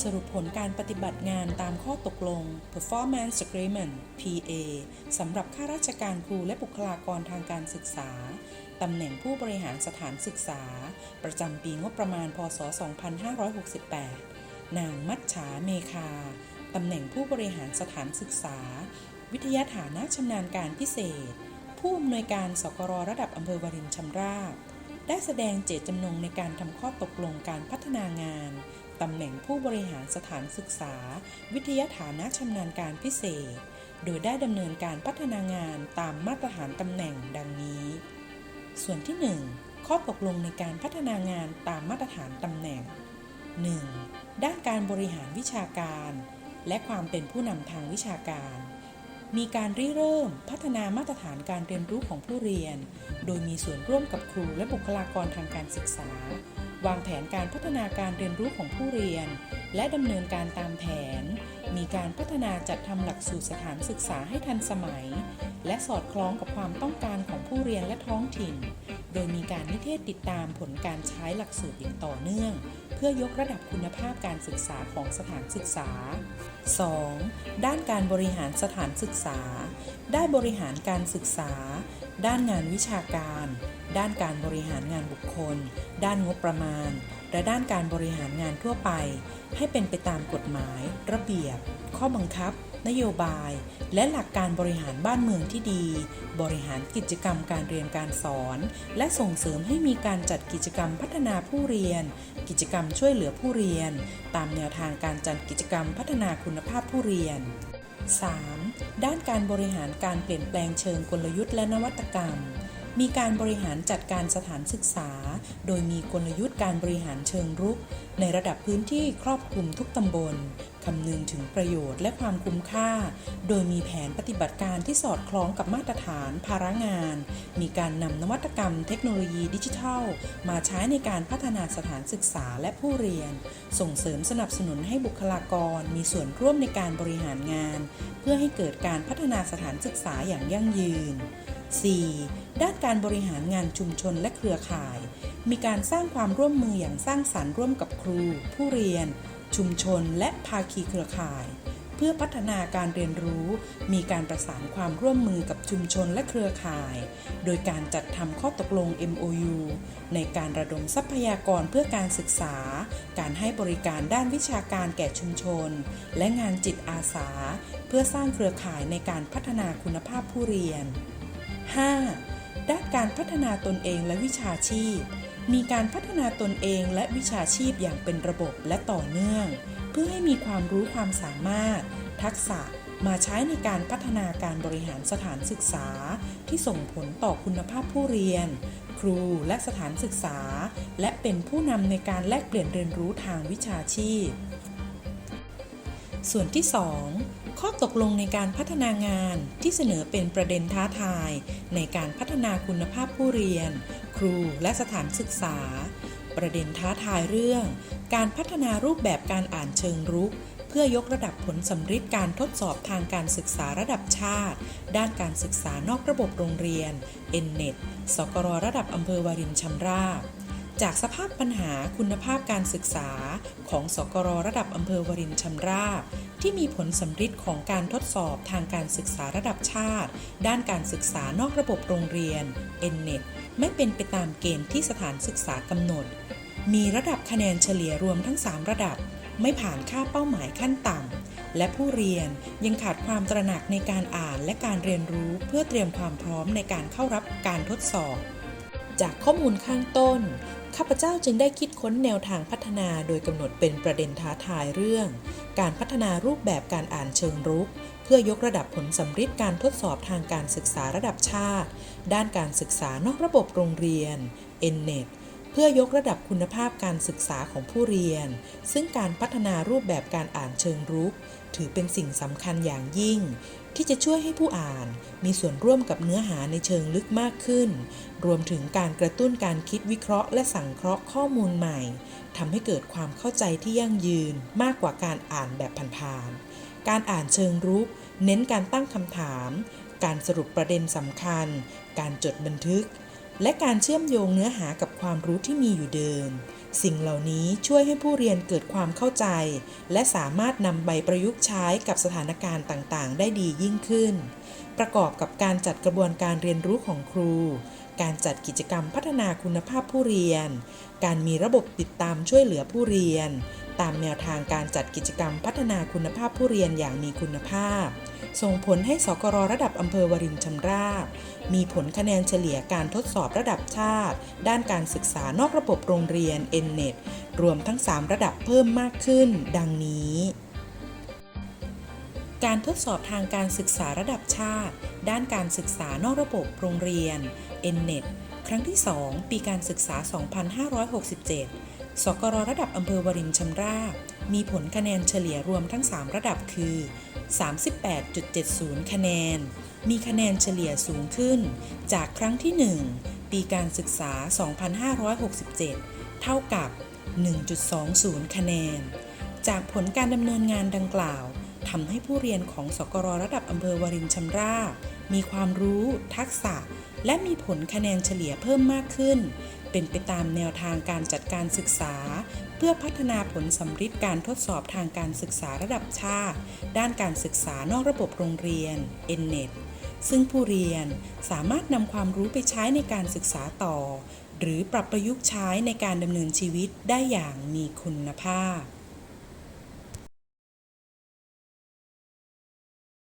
สรุปผลการปฏิบัติงานตามข้อตกลง Performance Agreement PA สำหรับข้าราชการครูและบุคลากรทางการศึกษา ตำแหน่งผู้บริหารสถานศึกษา ประจำปีงบประมาณ พศ 2568 นางมัจฉาเมคา ตำแหน่งผู้บริหารสถานศึกษา วิทยาฐานะชำนาญการพิเศษ ผู้อำนวยการสกรระดับอำเภอวรินชำราบ ได้แสดงเจตจำนงในการทำข้อตกลงการพัฒนางาน ตำแหน่งผู้บริหารสถานศึกษา วิทยาฐานะชำนาญการพิเศษ โดยได้ดำเนินการพัฒนางานตามมาตรฐานตำแหน่งดังนี้ ส่วนที่ 1 ข้อตกลงในการพัฒนางานตามมาตรฐานตำแหน่ง 1. ด้านการบริหารวิชาการ และความเป็นผู้นำทางวิชาการ มีการริเริ่มพัฒนามาตรฐานการเรียนรู้ของผู้เรียน โดยมีส่วนร่วมกับครูและบุคลากรทางการศึกษา วางแผนการพัฒนาการเรียนรู้ของผู้เรียน และดำเนินการตามแผน มีการพัฒนาจัดทำหลักสูตรสถานศึกษาให้ทันสมัย และสอดคล้องกับความต้องการของผู้เรียนและท้องถิ่น โดยมีการนิเทศติดตามผลการใช้หลักสูตรอย่างต่อเนื่อง พื่อยกระดับคุณภาพการศึกษาของสถานศึกษา 2. ด้านการบริหารสถานศึกษา ได้บริหารการศึกษา ด้านงานวิชาการ ด้านการบริหารงานบุคคล ด้านงบประมาณ และด้านการบริหารงานทั่วไป ให้เป็นไปตามกฎหมาย ระเบียบ ข้อบังคับ นโยบาย และหลักการบริหารบ้านเมืองที่ดี บริหารกิจกรรมการเรียนการสอน และส่งเสริมให้มีการจัดกิจกรรมพัฒนาผู้เรียน กิจกรรมช่วยเหลือผู้เรียน ตามแนวทางการจัดกิจกรรมพัฒนาคุณภาพผู้เรียน 3. ด้านการบริหารการเปลี่ยนแปลงเชิงกลยุทธ์และนวัตกรรม มีการบริหารจัดการสถานศึกษา โดยมีกลยุทธ์การบริหารเชิงรุก ในระดับพื้นที่ครอบคลุมทุกตำบล คำนึงถึงประโยชน์และความคุ้มค่า โดยมีแผนปฏิบัติการที่สอดคล้องกับมาตรฐานภาระงาน มีการนำนวัตกรรมเทคโนโลยีดิจิทัล มาใช้ในการพัฒนาสถานศึกษาและผู้เรียน ส่งเสริมสนับสนุนให้บุคลากร มีส่วนร่วมในการบริหารงาน เพื่อให้เกิดการพัฒนาสถานศึกษาอย่างยั่งยืน 4. ด้านการบริหารงานชุมชนและเครือข่าย มีการสร้างความร่วมมืออย่างสร้างสรรค์ร่วมกับครู ผู้เรียน ชุมชนและภาคีเครือข่าย เพื่อพัฒนาการเรียนรู้ มีการประสานความร่วมมือกับชุมชนและเครือข่าย โดยการจัดทำข้อตกลง MOU ในการระดมทรัพยากรเพื่อการศึกษา การให้บริการด้านวิชาการแก่ชุมชน และงานจิตอาสา เพื่อสร้างเครือข่ายในการพัฒนาคุณภาพผู้เรียน 5. ด้านการพัฒนาตนเองและวิชาชีพ มีการพัฒนาตนเองและวิชาชีพอย่างเป็นระบบและต่อเนื่อง เพื่อให้มีความรู้ความสามารถ ทักษะมาใช้ในการพัฒนาการบริหารสถานศึกษา ที่ส่งผลต่อคุณภาพผู้เรียน ครูและสถานศึกษา และเป็นผู้นำในการแลกเปลี่ยนเรียนรู้ทางวิชาชีพ ส่วนที่ 2ข้อตกลงในการพัฒนางานที่เสนอเป็นประเด็นท้าทาย ในการพัฒนาคุณภาพผู้เรียน รูและสถานศึกษา ประเด็นท้าทายเรื่อง การพัฒนารูปแบบการอ่านเชิงรุก เพื่อยกระดับผลสำฤทธิ์การทดสอบทางการศึกษาระดับชาติ ด้านการศึกษานอกระบบโรงเรียน N-NET สกรระดับอำเภอวารินชำราบ จากสภาพปัญหาคุณภาพการศึกษาของสกรระดับอำเภอวรินชำราบ ที่มีผลสำฤทธิ์ของการทดสอบทางการศึกษาระดับชาติ ด้านการศึกษานอกระบบโรงเรียน N-NET ไม่เป็นไปตามเกณฑ์ที่สถานศึกษากำหนด มีระดับคะแนนเฉลี่ยรวมทั้ง 3 ระดับ ไม่ผ่านค่าเป้าหมายขั้นต่ำและผู้เรียนยังขาดความตระหนักในการอ่านและการเรียนรู้เพื่อเตรียมความพร้อมในการเข้ารับการทดสอบ จากข้อมูลข้างต้น ข้าพเจ้าจึงได้คิดค้นแนวทางพัฒนาโดยกำหนดเป็นประเด็นท้าทายเรื่อง การพัฒนารูปแบบการอ่านเชิงรุก เพื่อยกระดับผลสำฤทธิ์การทดสอบทางการศึกษาระดับชาติ ด้านการศึกษานอกระบบโรงเรียน N-NET เพื่อยกระดับคุณภาพการศึกษาของผู้เรียน ซึ่งการพัฒนารูปแบบการอ่านเชิงรุก ถือเป็นสิ่งสำคัญอย่างยิ่ง ที่จะช่วยให้ผู้อ่านมีส่วนร่วมกับเนื้อหาในเชิงลึกมากขึ้น รวมถึงการกระตุ้นการคิดวิเคราะห์ และสังเคราะห์ข้อมูลใหม่ทำให้เกิดความเข้าใจที่ยั่งยืนมากกว่าการอ่านแบบผ่านๆ การอ่านเชิงรุก เน้นการตั้งคำถาม การสรุปประเด็นสำคัญ การจดบันทึก และการเชื่อมโยงเนื้อหากับความรู้ที่มีอยู่เดิม สิ่งเหล่านี้ช่วยให้ผู้เรียนเกิดความเข้าใจ และสามารถนำใบประยุกต์ใช้กับสถานการณ์ต่างๆ ได้ดียิ่งขึ้น ประกอบกับการจัดกระบวนการเรียนรู้ของครู การจัดกิจกรรมพัฒนาคุณภาพผู้เรียน การมีระบบติดตามช่วยเหลือผู้เรียน ตามแนวทางการจัดกิจกรรมพัฒนาคุณภาพผู้เรียนอย่างมีคุณภาพ ส่งผลให้สกรระดับอำเภอวรินชำราบ มีผลคะแนนเฉลี่ยการทดสอบระดับชาติ ด้านการศึกษานอกระบบโรงเรียน n n e t รวมทั้ง 3 ระดับเพิ่มมากขึ้น ดังนี้ การทดสอบทางการศึกษาระดับชาติ ด้านการศึกษานอกระบบโรงเรียน n n e t ครั้งที่ 2 ปีการศึกษา 2567 สกรระดับอำเภอวรินชำราบ มีผลคะแนนเฉลี่ยรวมทั้ง 3 ระดับคือ 38.70 คะแนน มีคะแนนเฉลี่ยสูงขึ้น จากครั้งที่ 1 ปีการศึกษา 2567 เท่ากับ 1.20 คะแนน จากผลการดำเนินงานดังกล่าวทำให้ผู้เรียนของสกรระดับอำเภอวรินชำราบ มีความรู้ ทักษะ และมีผลคะแนนเฉลี่ยเพิ่มมากขึ้น เป็นไปตามแนวทางการจัดการศึกษา เพื่อพัฒนาผลสำฤทธิ์การทดสอบทางการศึกษาระดับชาติ ด้านการศึกษานอกระบบโรงเรียน n n e t ซึ่งผู้เรียนสามารถนำความรู้ไปใช้ในการศึกษาต่อ หรือปรับประยุกต์ใช้ในการดำเนินชีวิตได้อย่างมีคุณภาพ